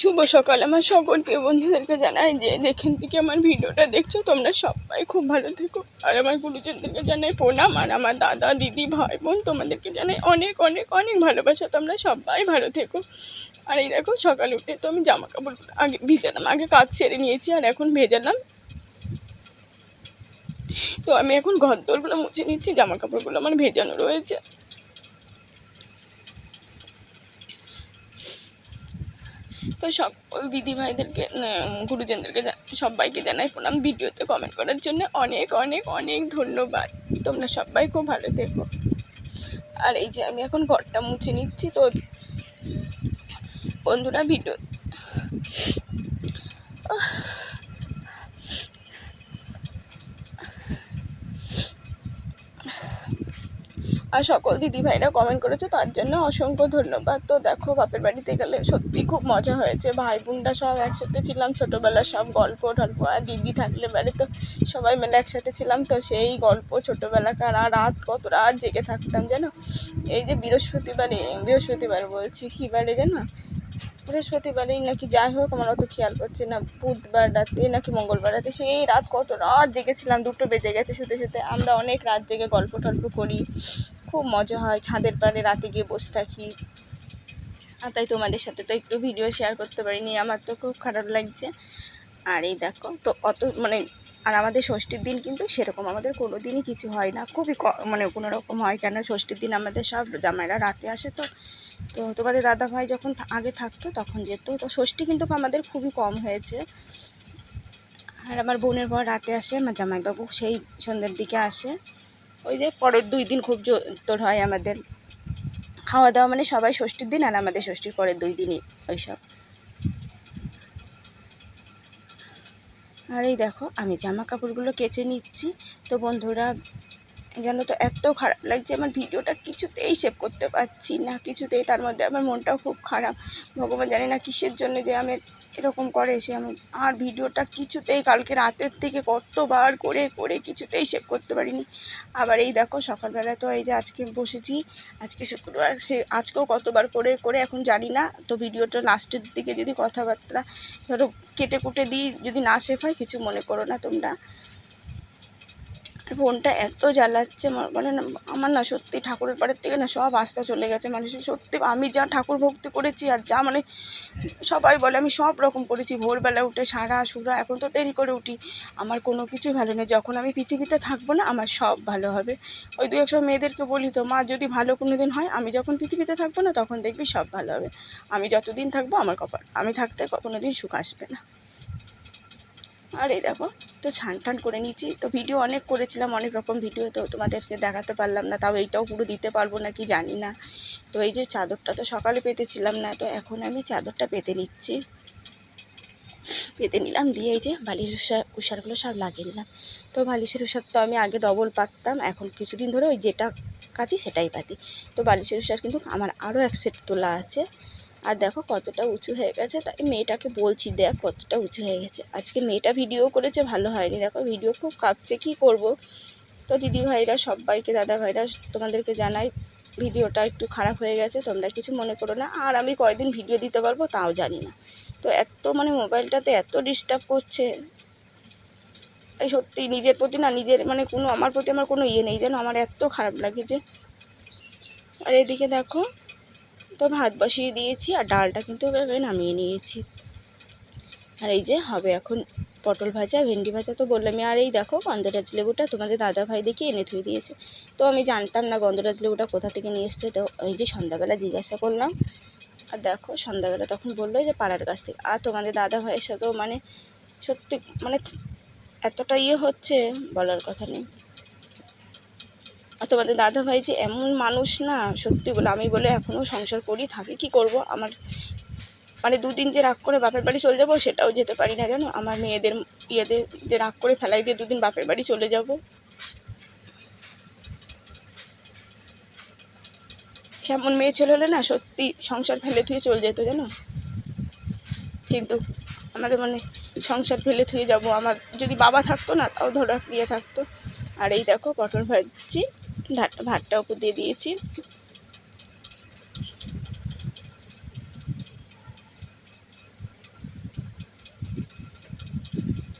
শুভ সকাল। আমার সকল প্রিয় বন্ধুদেরকে জানাই যে যেখান থেকে আমার ভিডিওটা দেখছ, তোমরা সবাই খুব ভালো থেকো। আর আমার গুরুজনদেরকে জানাই প্রণাম। আর আমার দাদা, দিদি ভাই বোন তোমাদেরকে জানাই অনেক অনেক অনেক ভালোবাসা। তোমরা সবাই ভালো থেকো। আর এই দেখো, সকালে উঠে তো আমি জামা কাপড় আগে ভিজালাম, আগে কাজ সেরে নিয়েছি আর এখন ভেজালাম। তো আমি এখন ঘর দোরগুলো মুছে নিচ্ছি জামা কাপড়গুলো আমার ভেজানো রয়েছে। তো সকল দিদিভাইদেরকে গুরুজনদেরকে সবাইকে জানাই প্রণাম। ভিডিওতে কমেন্ট করার জন্য অনেক অনেক অনেক ধন্যবাদ। তোমরা সবাই খুব ভালো থেকো। আর এই যে আমি এখন ঘরটা মুছে নিচ্ছি, তো বন্ধুরা ভিডিও আর সকল দিদি ভাইরা কমেন্ট করেছে, তার জন্য অসংখ্য ধন্যবাদ। তো দেখো, বাপের বাড়িতে গেলে সত্যি খুব মজা হয়েছে। ভাই বোনরা সব একসাথে ছিলাম, ছোটোবেলার সব গল্প টল্প। আর দিদি থাকলে বাড়ি তো সবাই মিলে একসাথে ছিলাম, তো সেই গল্প ছোটোবেলাকার। আর রাত কত রাত জেগে থাকতাম জানো? এই যে বৃহস্পতিবারে বৃহস্পতিবার বলছি, কী বারে জানো বৃহস্পতিবারেই নাকি যাই হোক, আমার অত খেয়াল করছে না। বুধবার রাতে নাকি মঙ্গলবার রাতে সেই রাত কত রাত জেগেছিলাম, দুটো বেজে গেছে শুতে শুতে। আমরা অনেক রাত জেগে গল্প টল্প করি। খুব মজা হয়, ছাদের পাড়ে রাতে গিয়ে বসে থাকি। আর তাই তোমাদের সাথে তো একটু ভিডিও শেয়ার করতে পারিনি, আমার তো খুব খারাপ লাগছে। আর এই দেখো, তো অত মানে আর আমাদের ষষ্ঠীর দিন কিন্তু সেরকম, আমাদের কোনো দিনই কিছু হয় না। খুবই মানে কোনো রকম হয় কেন? ষষ্ঠীর দিন আমাদের সব জামাইরা রাতে আসে তো। তো তোমাদের দাদা ভাই যখন আগে থাকতো তখন যেত। তো ষষ্ঠী কিন্তু আমাদের খুবই কম হয়েছে। আর আমার বোনের পর রাতে আসে, আমার জামাইবাবু সেই সন্ধ্যের দিকে আসে। ওই যে পরের দুই দিন খুব তোর হয় আমাদের। খাওয়া দাওয়া মানে সবাই ষষ্ঠীর দিন আর আমাদের ষষ্ঠীর পরের দুই দিনই ওইসব। আর এই দেখো, আমি জামা কাপড়গুলো কেচে নিচ্ছি। তো বন্ধুরা, জানো তো এত খারাপ লাগছে, আমার ভিডিওটা কিছুতেই সেভ করতে পারছি না, কিছুতেই। তার মধ্যে আমার মনটাও খুব খারাপ। ভগবান জানি না কিসের জন্য যে আমি এরকম করে সে আমি, আর ভিডিওটা কিছুতেই কালকে রাতের থেকে কতবার করে করে কিছুতেই সেভ করতে পারিনি। আবার এই দেখো সকালবেলা তো এই যে আজকে বসেছি, আজকে শুক্রবার, সে আজকেও কতবার করে করে এখন জানি না। তো ভিডিওটা লাস্টের দিকে যদি কথাবার্তা ধরো কেটে কুটে দিই, যদি না সেভ হয়, কিছু মনে করো না তোমরা। ফোনটা এত জ্বালাচ্ছে মানে আমার না সত্যি ঠাকুরের পাড়ের থেকে না সব আস্থা চলে গেছে। মানুষের সত্যি আমি যা ঠাকুর ভক্তি করেছি আর যা মানে সবাই বলে আমি সব রকম করেছি। ভোরবেলা উঠে সারা সুরা, এখন তো দেরি করে উঠি। আমার কোনো কিছুই ভালো নেই। যখন আমি পৃথিবীতে থাকব না, আমার সব ভালো হবে। ওই দু একশো মেয়েদেরকে বলি তো, মা, যদি ভালো কোনো দিন হয়, আমি যখন পৃথিবীতে থাকব না, তখন দেখবি সব ভালো হবে। আমি যতদিন থাকব, আমার কপাল, আমি থাকতে কোনো দিন সুখ আসবে না। আর এই দেখো, তো ছান টান করে নিয়েছি। তো ভিডিও অনেক করেছিলাম, অনেক রকম ভিডিও তো তোমাদেরকে দেখাতে পারলাম না, তাও এইটাও পুরো দিতে পারব না কি জানি না। তো এই যে চাদরটা তো সকালে পেতেছিলাম না, তো এখন আমি চাদরটা পেতে নিচ্ছি। পেতে নিলাম, দিয়ে এই যে বালির উষা উষারগুলো সব লাগিয়ে নিলাম। তো বালিশের উষার তো আমি আগে ডবল পাততাম, এখন কিছুদিন ধরে ওই যেটা কাটি সেটাই পাতি। তো বালিশের উষার কিন্তু আমার আরও এক সেট তোলা আছে। আর দেখো কতটা উঁচু হয়ে গেছে, তাই মেয়েটাকে বলছি, দেখ কতটা উঁচু হয়ে গেছে। আজকে মেয়েটা ভিডিও করেছে, ভালো হয়নি। দেখো ভিডিও খুব কাঁপছে, কী করব? তো দিদি ভাইরা সবাইকে দাদা ভাইরা তোমাদেরকে জানাই ভিডিওটা একটু খারাপ হয়ে গেছে, তোমরা কিছু মনে করো না। আর আমি কয়দিন ভিডিও দিতে পারব তাও জানি না। তো এত মানে মোবাইলটাতে এত ডিস্টার্ব করছে। তাই সত্যি নিজের প্রতি না, নিজের মানে কোনো, আমার প্রতি আমার কোনো ইয়ে নেই। যেন আমার এত খারাপ লাগে যে। আর এদিকে দেখো তো ভাত বসিয়ে দিয়েছি আর ডালটা কিন্তু এভাবে নামিয়ে নিয়েছি। আর এই যে হবে এখন পটল ভাজা, ভেন্ডি ভাজা তো বললামই। আর এই দেখো গন্ধরাজ লেবুটা তোমাদের দাদা ভাই দেখে এনে থুয়ে দিয়েছে। তো আমি জানতাম না গন্ধরাজ লেবুটা কোথা থেকে নিয়ে এসছে। তো এই যে সন্ধ্যাবেলা জিজ্ঞাসা করলাম। আর দেখো সন্ধ্যাবেলা তখন বলল যে পাড়ার কাছ থেকে। আর তোমাদের দাদা ভাইয়ের সাথেও মানে সত্যি মানে এতটা ইয়ে হচ্ছে বলার কথা নেই। আর তোমাদের দাদা ভাই যে এমন মানুষ না, সত্যি বলে আমি বলে এখনও সংসার করি, থাকি, কি করব? আমার মানে দুদিন যে রাগ করে বাপের বাড়ি চলে যাব, সেটাও যেতে পারি না, জানো? আমার মেয়েদের ইয়েতে যে রাগ করে ফেলাই দিয়ে দুদিন বাপের বাড়ি চলে যাব। সেমন মেয়ে ছেলে হলে না সত্যি সংসার ফেলে থুয়ে চলে যেত, জানো? কিন্তু আমাদের মানে সংসার ফেলে থুয়ে যাব, আমার যদি বাবা থাকতো না, তাও ধরো ইয়ে থাকতো। আর এই দেখো পটল ভাজছি। ভাত ভাতটা উপর দিয়ে দিয়েছি।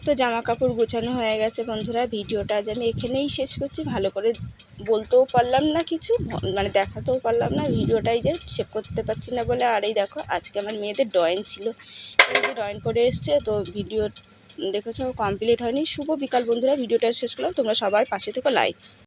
তো জামা কাপড় গোছানো হয়ে গেছে বন্ধুরা, ভিডিওটা আজ আমি এখানেই শেষ করছি। ভালো করে বলতেও পারলাম না কিছু মানে দেখাতেও পারলাম না, ভিডিওটাই যে সেভ করতে পারছি না বলে। আর এই দেখো, আজকে আমার মেয়েদের ড্রয়িং ছিল। যে ড্রয়িং করে এসছে, তো ভিডিও দেখেছ কমপ্লিট হয়নি। শুভ বিকাল বন্ধুরা, ভিডিওটা শেষ করলাম। তোমরা সবাই পাশে থেকে লাইক